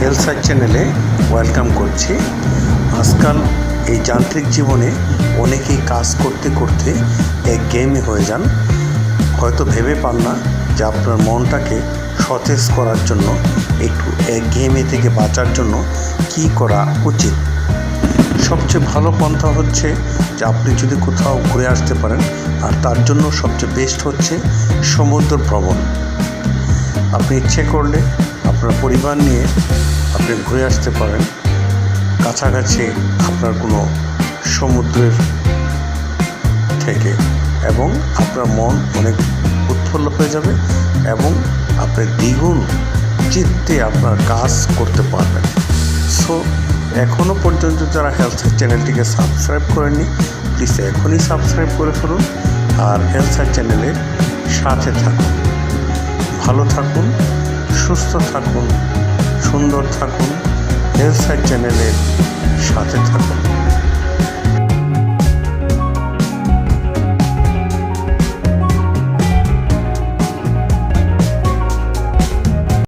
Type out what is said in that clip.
Health side চ্যানেলে welcome করছি। আজকাল এই যান্ত্রিক জীবনে অনেকেই কাজ করতে করতে এক গেমে হয়ে যান। হয়তো ভেবে পান না যে আপনার মনটাকে সতেজ করার জন্য, একটু এক গেমে থেকে বাঁচার জন্য কি করা উচিত? সবচেয়ে ভালো পন্থা হচ্ছে যে আপনি যদি কোথাও ঘুরে আসতে পারেন, আর তার জন্য সবচেয়ে বেস্ট হচ্ছে সমুদ্র ভ্রমণ। আপনি ইচ্ছে করলে আপনার পরিবার নিয়ে আপনি ঘুরে আসতে পারেন। কাছাকাছি আপনার কোনো সমুদ্রের থেকে এবং আপনার মন অনেক উৎফুল্ল হয়ে যাবে এবং আপনি দ্বিগুণ চিত্তে আপনার কাজ করতে পারবেন। সো এখনও পর্যন্ত যারা হেলথ চ্যানেলটিকে সাবস্ক্রাইব করেননি প্লিজ এখনই সাবস্ক্রাইব করে ফেলুন আর হেলথ চ্যানেলের সাথে থাকুন। ভালো থাকুন সুস্থ থাকুন সুন্দর থাকুন হেলথ সাইড চ্যানেলের সাথে থাকুন।